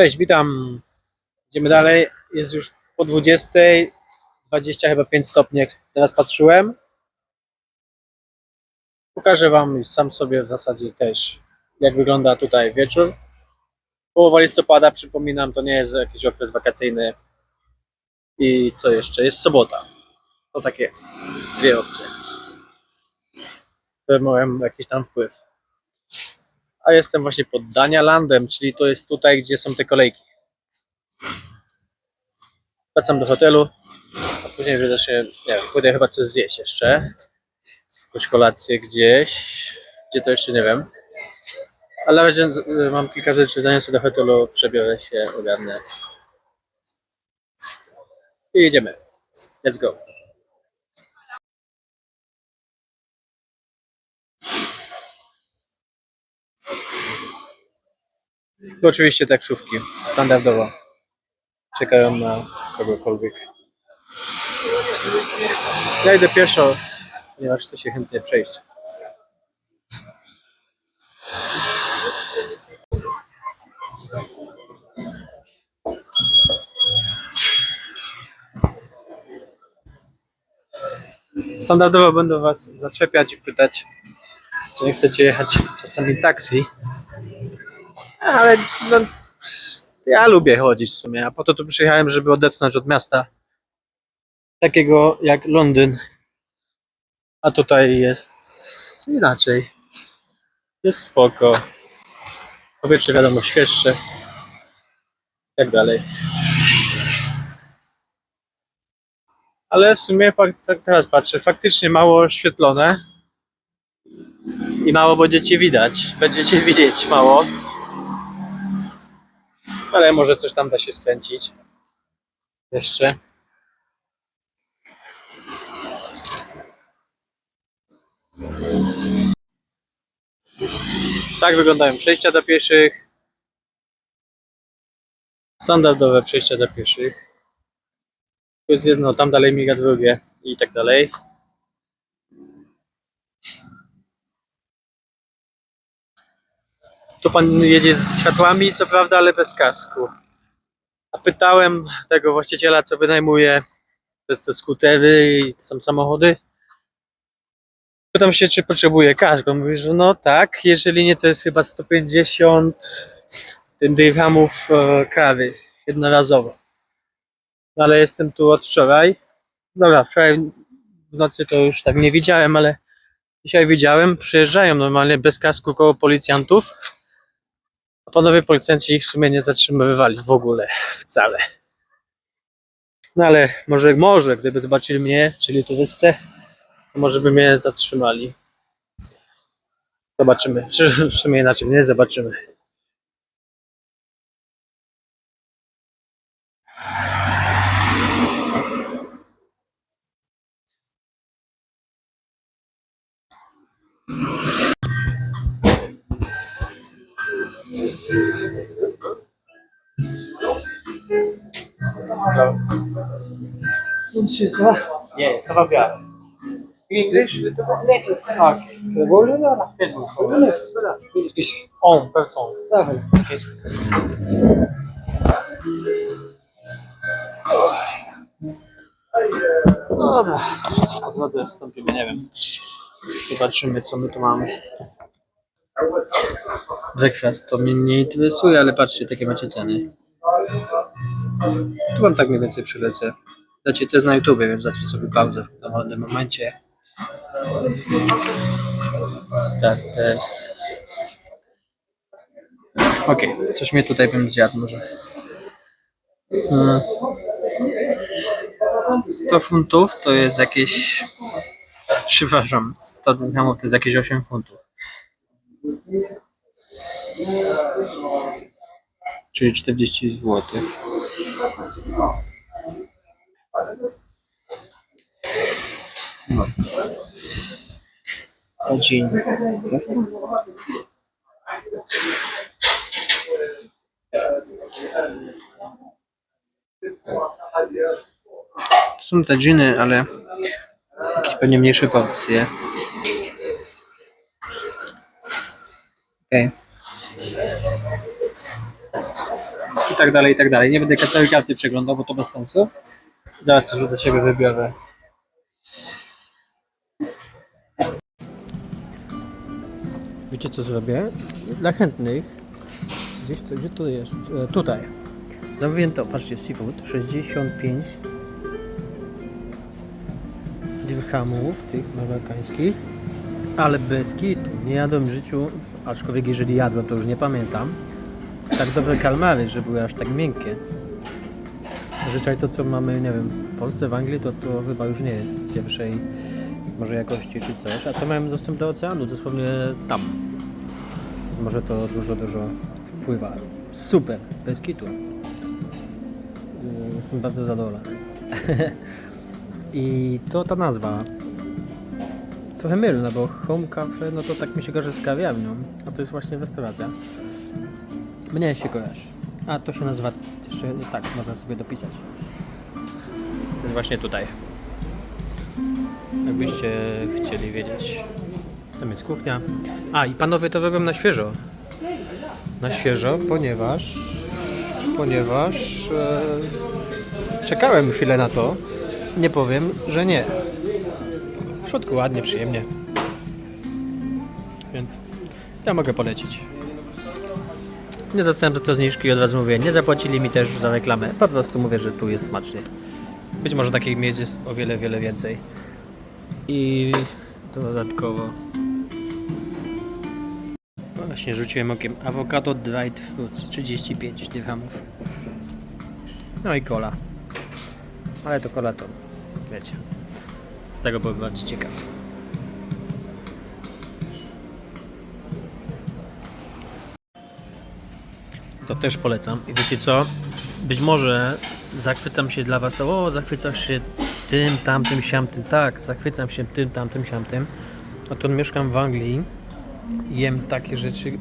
Cześć, witam. Idziemy dalej. Jest już po 20. 20 chyba 5 stopni, jak teraz patrzyłem. Pokażę Wam sam sobie w zasadzie też, jak wygląda tutaj wieczór. Połowa listopada, przypominam, to nie jest jakiś okres wakacyjny. I co jeszcze? Jest sobota. To takie dwie opcje. które mają jakiś tam wpływ. A jestem właśnie pod Danialandem, czyli to jest tutaj, gdzie są te kolejki. Wracam do hotelu, a później wyda się, nie wiem, pójdę chyba coś zjeść jeszcze. Jakąś kolację gdzieś, gdzie to jeszcze nie wiem. Ale razie z- mam kilka rzeczy, zaniosę do hotelu, przebiorę się, ogarnę. I jedziemy. Let's go. To oczywiście taksówki, standardowo. Czekają na kogokolwiek. Ja idę pieszo, ponieważ chcę się chętnie przejść. Standardowo będę Was zaczepiać i pytać, czy nie chcecie jechać czasami taksi. Ale no, ja lubię chodzić w sumie, a po to tu przyjechałem, żeby odetchnąć od miasta takiego jak Londyn. A tutaj jest inaczej. Jest spoko. Powietrze wiadomo świeższe. I tak dalej. Ale w sumie tak teraz patrzę, faktycznie mało oświetlone. I mało będziecie widać. Będziecie widzieć mało. Ale może coś tam da się skręcić. Jeszcze. Tak wyglądają przejścia dla pieszych. Standardowe przejścia dla pieszych. Tu jest jedno, tam dalej miga drugie i tak dalej. Tu pan jedzie z światłami, co prawda, ale bez kasku. A pytałem tego właściciela, co wynajmuje te, te skutery i są samochody. Pytam się, czy potrzebuje kask. On mówi, że no tak, jeżeli nie, to jest chyba 150 tym dirhamów e, kary jednorazowo. No ale jestem tu od wczoraj. Dobra, wczoraj w nocy to już tak nie widziałem, ale dzisiaj widziałem. Przyjeżdżają normalnie bez kasku koło policjantów. A panowie policjanci ich w sumie nie zatrzymywali w ogóle, wcale. No ale może, może, gdyby zobaczyli mnie, czyli turystę, to może by mnie zatrzymali. Zobaczymy. Czy w sumie inaczej, nie zobaczymy. Inczyca. Yeah, it's about yeah. English, little bit. Okay. Bolivara. It's on person. Okay. Dobra, po drodze wstąpimy, nie wiem. Zobaczymy, co my tu mamy. Breakfast to mnie nie interesuje, ale patrzcie, takie macie ceny. Tu wam tak mniej więcej przylecę. Dacie to jest na YouTube, więc zacznę sobie pauzę w dowolnym momencie. Starters. Okej, coś mnie tutaj bym zjadł może. Hmm. 100 funtów to jest jakieś. Przepraszam, 100 dirhamów to jest jakieś 8 funtów. Czyli 40 zł. No. To są te dżiny, ale jakieś pewnie mniejsze porcje. Okej. I tak dalej, i tak dalej. Nie będę całej karty przeglądał, bo to bez sensu. Zaraz coś za siebie wybiorę. Wiecie co zrobię? Dla chętnych. Gdzieś to, gdzie to jest? E, tutaj. Zamówiłem to, patrzcie, seafood. 65 dirhamów, tych amerykańskich. Ale bez kitu. Nie jadłem w życiu, aczkolwiek jeżeli jadłem, to już nie pamiętam. Tak dobre kalmary, że były aż tak miękkie. Zazwyczaj to, co mamy, nie wiem, w Polsce, w Anglii, to, to chyba już nie jest pierwszej może jakości czy coś. A to miałem dostęp do oceanu, dosłownie tam. Może to dużo, dużo wpływa. Super, bez kitu. Yy, Jestem bardzo zadowolony. I to ta nazwa. Trochę mylna, bo Home Cafe, no to tak mi się kojarzy z kawiarnią, a to jest właśnie restauracja. Mnie się kojarzy. A to się nazywa jeszcze tak, można sobie dopisać. Jest właśnie tutaj. Jakbyście chcieli wiedzieć. Tam jest kuchnia. A i panowie to robią na świeżo. Na świeżo, ponieważ ponieważ e, czekałem chwilę na to. Nie powiem, że nie. W środku ładnie, przyjemnie. Więc ja mogę polecić. Nie dostałem za to zniżki i od razu mówię, nie zapłacili mi też za reklamę. Po prostu mówię, że tu jest smacznie. Być może takich miejsc jest o wiele, wiele więcej. I dodatkowo właśnie rzuciłem okiem awokado dried fruits 35 dirhamów. No i kola. Ale to kola to wiecie. Z tego byłem bardziej ciekaw. To też polecam. I wiecie co? Być może zachwycam się dla was, o, zachwycasz się tym, tamtym, siamtym. Tak, zachwycam się tym, tamtym, siamtym. Oto mieszkam w Anglii jem takie rzeczy,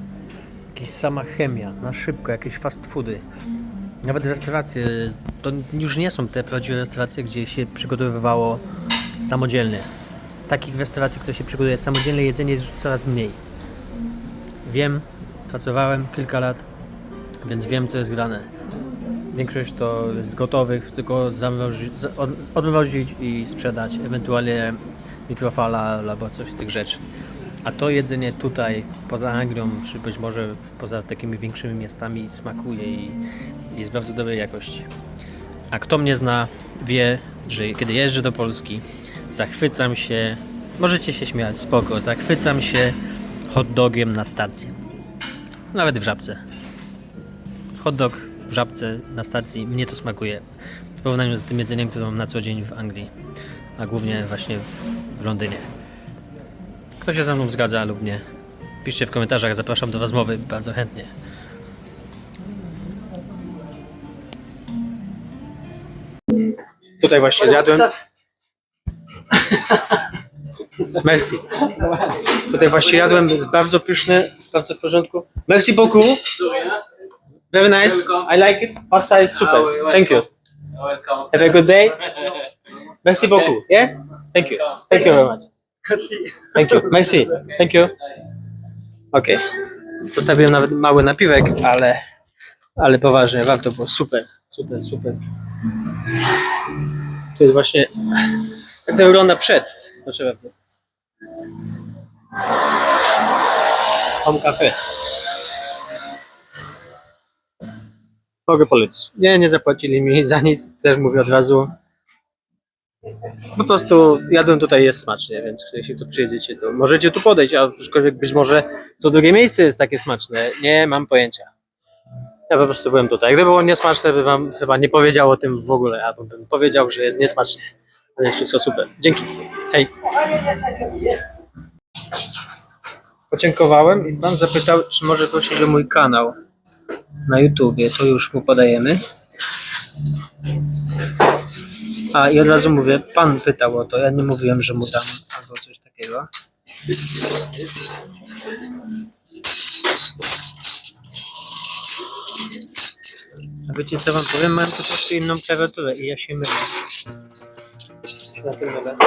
jakaś sama chemia, na szybko, jakieś fast foody. Nawet restauracje, to już nie są te prawdziwe restauracje, gdzie się przygotowywało samodzielnie. Takich restauracji, które się przygotowuje samodzielne jedzenie jest już coraz mniej. Wiem, pracowałem kilka lat, więc wiem co jest grane. Większość to jest gotowych, tylko odmrozić i sprzedać, ewentualnie mikrofala albo coś z tych rzeczy. A to jedzenie tutaj, poza Anglią, czy być może poza takimi większymi miastami, smakuje i jest bardzo dobrej jakości. A kto mnie zna, wie, że kiedy jeżdżę do Polski, zachwycam się, możecie się śmiać, spoko, zachwycam się hot dogiem na stacji. Nawet w żabce. Hot dog w żabce na stacji, mnie to smakuje. W porównaniu z tym jedzeniem, które mam na co dzień w Anglii, a głównie właśnie w Londynie. Kto się ze mną zgadza lub nie? Piszcie w komentarzach, zapraszam do rozmowy bardzo chętnie. Tutaj właśnie zjadłem. Merci. Tutaj właśnie jadłem, jest bardzo pyszne, bardzo w porządku. Merci beaucoup. Very nice. I like it. Pasta is super. Thank you. Welcome. Have a good day. Merci beaucoup. Yeah? Thank you. Thank you very much. Thank you. Merci. Thank you. Okej. Zostawiłem nawet mały napiwek, ale, ale poważnie, warto było. Super, super, super. To jest właśnie tak to wygląda przed. Proszę bardzo. Home Cafe. Mogę polecić. Nie, nie zapłacili mi za nic, też mówię od razu. Po prostu jadłem tutaj, jest smacznie, więc jeśli tu przyjedziecie, to możecie tu podejść, a aczkolwiek być może co drugie miejsce jest takie smaczne. Nie mam pojęcia. Ja po prostu byłem tutaj. Gdyby było niesmaczne, bym wam chyba nie powiedział o tym w ogóle, albo bym powiedział, że jest niesmacznie. Ale jest wszystko super. Dzięki. Hej. Podziękowałem i pan zapytał, czy może prosić o mój kanał na YouTubie, co już mu podajemy. A i od razu mówię, pan pytał o to, ja nie mówiłem, że mu dam albo coś takiego. A wiecie co wam powiem? Mam po prostu inną klawiaturę i ja się mylę. Na tym mylę.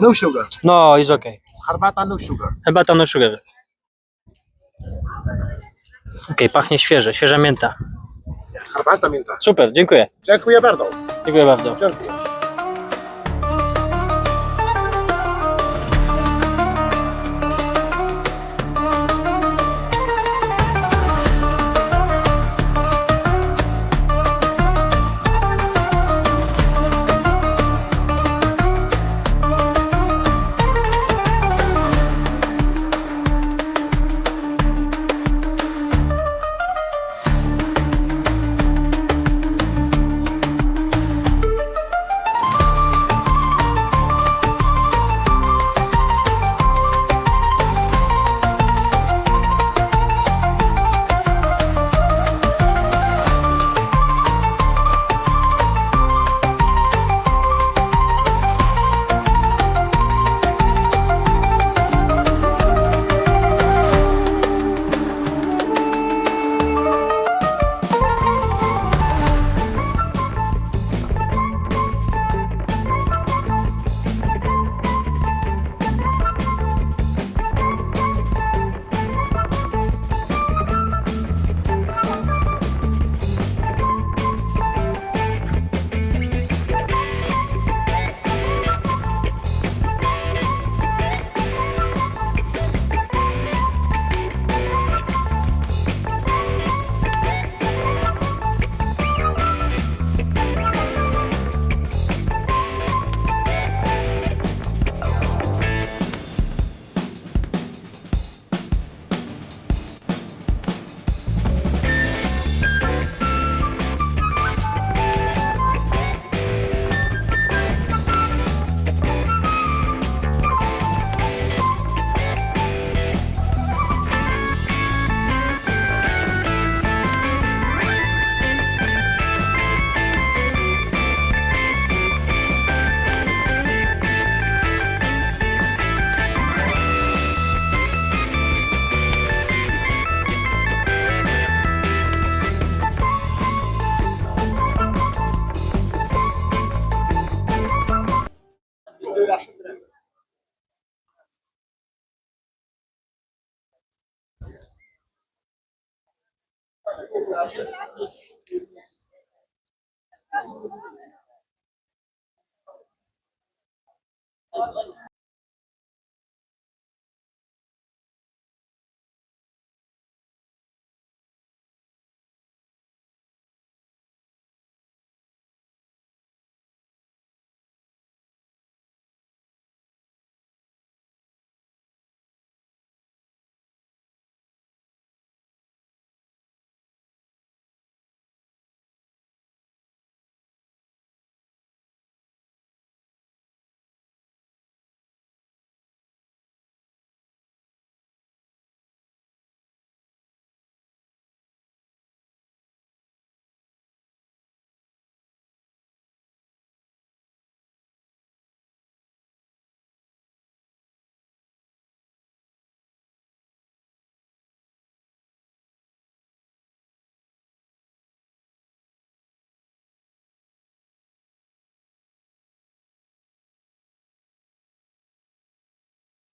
No sugar. No, jest okej. Herbata no sugar. Herbata no sugar. Okej, pachnie świeże, świeża mięta. Herbata mięta. Super, dziękuję. Dziękuję bardzo. Dziękuję bardzo. Dziękuję.